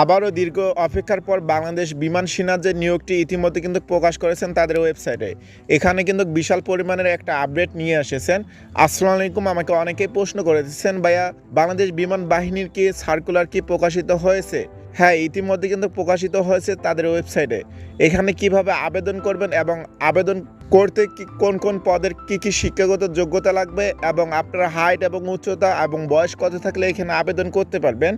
আবারও দীর্ঘ অপেক্ষার পর বাংলাদেশ বিমান সেনার যে নিয়োগটি ইতিমধ্যে কিন্তু প্রকাশ করেছেন তাদের ওয়েবসাইটে। এখানে কিন্তু বিশাল পরিমাণের একটা আপডেট নিয়ে এসেছেন। আসসালামু আলাইকুম, আমাকে অনেকেই প্রশ্ন করেছেন ভাইয়া, বাংলাদেশ বিমান বাহিনীর কি সার্কুলার কি প্রকাশিত হয়েছে? হ্যাঁ ইতিমধ্যে কিন্তু প্রকাশিত হয়েছে তাদের ওয়েবসাইটে। এখানে কীভাবে আবেদন করবেন এবং আবেদন করতে কি, কোন কোন পদের কি কি শিক্ষাগত যোগ্যতা লাগবে এবং আপনার হাইট এবং উচ্চতা এবং বয়স কত থাকলে এখানে আবেদন করতে পারবেন?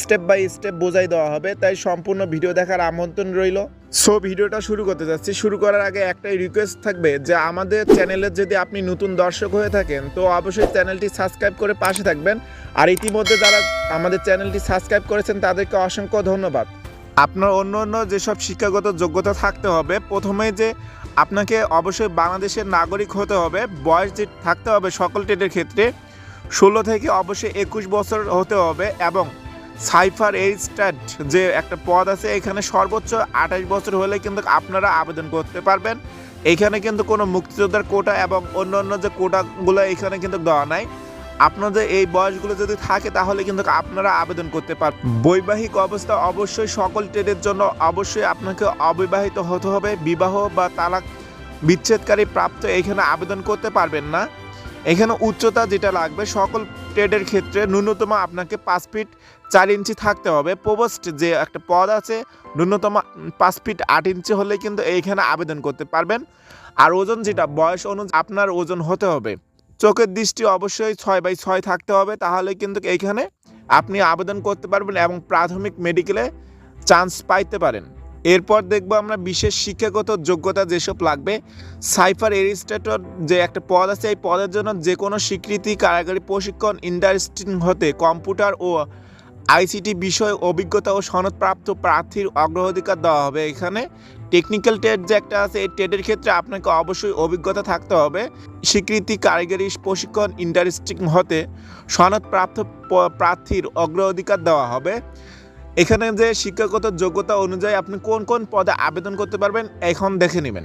স্টেপ বাই স্টেপ বোঝাই দেওয়া হবে, তাই সম্পূর্ণ ভিডিও দেখার আমন্ত্রণ রইল। সো ভিডিওটা শুরু করতে যাচ্ছি। শুরু করার আগে একটাই রিকোয়েস্ট থাকবে যে আমাদের চ্যানেলের যদি আপনি নতুন দর্শক হয়ে থাকেন, তো অবশ্যই চ্যানেলটি সাবস্ক্রাইব করে পাশে থাকবেন। আর ইতিমধ্যে যারা আমাদের চ্যানেলটি সাবস্ক্রাইব করেছেন, তাদেরকে অসংখ্য ধন্যবাদ। আপনার অন্য অন্য যেসব শিক্ষাগত যোগ্যতা থাকতে হবে, প্রথমে যে আপনাকে অবশ্যই বাংলাদেশের নাগরিক হতে হবে, বয়স যে থাকতে হবে সকল ট্রেডের ক্ষেত্রে, ষোলো থেকে অবশ্যই একুশ বছর হতে হবে এবং সাইফার এই স্ট্যাট যে একটা পদ আছে, এখানে সর্বোচ্চ আঠাশ বছর হলে কিন্তু আপনারা আবেদন করতে পারবেন। এখানে কিন্তু কোনো মুক্তিযোদ্ধার কোটা এবং অন্য অন্য যে কোটাগুলো এখানে কিন্তু দেওয়া নাই। আপনাদের এই বয়সগুলো যদি থাকে, তাহলে কিন্তু আপনারা আবেদন করতে পারবেন বৈবাহিক অবস্থা অবশ্যই সকল ট্রেডের জন্য অবশ্যই আপনাকে অবিবাহিত হতে হবে। বিবাহ বা তালাক বিচ্ছেদকারী প্রাপ্ত এখানে আবেদন করতে পারবেন না। এখানে উচ্চতা যেটা লাগবে, সকল ট্রেডের ক্ষেত্রে ন্যূনতম আপনাকে পাঁচ ফিট চার ইঞ্চি থাকতে হবে। প্রবোস্ট যে একটা পদ আছে, ন্যূনতম পাঁচ ফিট আট ইঞ্চি হলে কিন্তু এইখানে আবেদন করতে পারবেন। আর ওজন যেটা, বয়স অনুযায়ী আপনার ওজন হতে হবে। চোখের দৃষ্টি অবশ্যই ছয় বাই ছয় থাকতে হবে, তাহলে কিন্তু এইখানে আপনি আবেদন করতে পারবেন এবং প্রাথমিক মেডিকেলে চান্স পাইতে পারেন। এরপর দেখব আমরা বিশেষ শিক্ষাগত যোগ্যতা যেসব লাগবে। সাইফার এরিস্টেটর যে একটা পদ আছে, এই পদের জন্য যে কোনো স্বীকৃতি, কারাগারি, প্রশিক্ষণ, ইন্ডাস্ট্রি হতে কম্পিউটার ও আইসিটি বিষয়ে অভিজ্ঞতা ও সনদপ্রাপ্ত প্রার্থীর অগ্রাধিকার দেওয়া হবে এখানে। টেকনিক্যাল ট্রেড যে একটা আছে, এই ট্রেডের ক্ষেত্রে আপনাকে অবশ্যই অভিজ্ঞতা থাকতে হবে। স্বীকৃতি, কারিগরি, প্রশিক্ষণ, ইন্ডাস্ট্রি হতে সনদপ্রাপ্ত প্রার্থীর অগ্রাধিকার দেওয়া হবে। এখানে যে শিক্ষাগত যোগ্যতা অনুযায়ী আপনি কোন কোন পদে আবেদন করতে পারবেন, এখন দেখে নেবেন।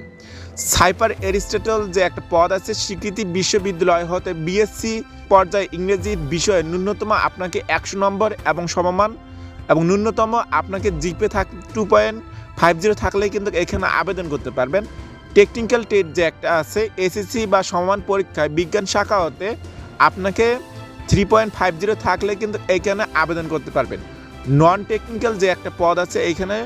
সাইফার এরিস্টেটল যে একটা পদ আছে, স্বীকৃতি বিশ্ববিদ্যালয় হতে বিএসসি পর্যায়ে ইংরেজি বিষয়ে ন্যূনতম আপনাকে একশো নম্বর এবং সমমান এবং ন্যূনতম আপনাকে জিপে থাক, টু পয়েন্ট ফাইভ জিরো থাকলেই কিন্তু এখানে আবেদন করতে পারবেন। টেকনিক্যাল টেট যে একটা আছে এসএসসি বা সমান পরীক্ষায় বিজ্ঞান শাখা হতে আপনাকে থ্রি পয়েন্ট ফাইভ জিরো থাকলে কিন্তু এখানে আবেদন করতে পারবেন। নন টেকনিক্যাল যে একটা পদ আছে এইখানে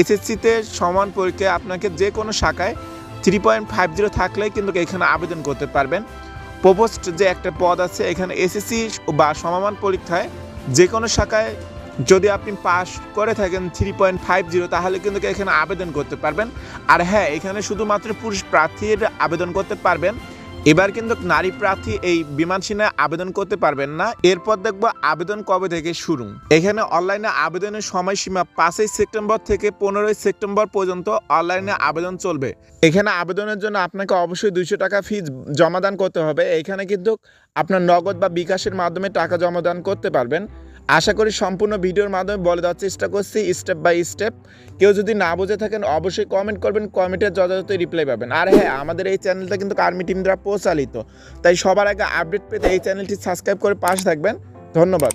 এসএসসিতে সমান পরীক্ষায় আপনাকে যে কোনো শাখায় থ্রি পয়েন্ট ফাইভ জিরো থাকলে কিন্তু এখানে আবেদন করতে পারবেন। প্রপোস্ট যে একটা পদ আছে এখানে এসএসসি বা সমমান পরীক্ষায় যে কোনো শাখায় যদি আপনি পাস করে থাকেন থ্রি পয়েন্ট ফাইভ জিরো তাহলে কিন্তু এখানে আবেদন করতে পারবেন। আর হ্যাঁ এখানে শুধুমাত্র পুরুষ প্রার্থীর আবেদন করতে পারবেন। এবার কিন্তু নারী প্রার্থী এই বিমান সেনায় আবেদন করতে পারবেন না। এরপর দেখব আবেদন কবে থেকে শুরু। এখানে অনলাইনে আবেদনের সময়সীমা পাঁচই সেপ্টেম্বর থেকে পনেরোই সেপ্টেম্বর পর্যন্ত অনলাইনে আবেদন চলবে। এখানে আবেদনের জন্য আপনাকে অবশ্যই দুইশো টাকা ফিজ জমাদান করতে হবে। এখানে কিন্তু আপনার নগদ বা বিকাশের মাধ্যমে টাকা জমাদান করতে পারবেন। আশা করি সম্পূর্ণ ভিডিওর মাধ্যমে বলে দেওয়ার চেষ্টা করছি স্টেপ বাই স্টেপ কেউ যদি না বুঝে থাকেন, অবশ্যই কমেন্ট করবেন কমেন্টের যথাযথ রিপ্লাই পাবেন। আর হ্যাঁ আমাদের এই চ্যানেলটা কিন্তু আর্মি টিম দ্বারা প্রচালিত। তাই সবার আগে আপডেট পেতে এই চ্যানেলটি সাবস্ক্রাইব করে পাশে থাকবেন। ধন্যবাদ।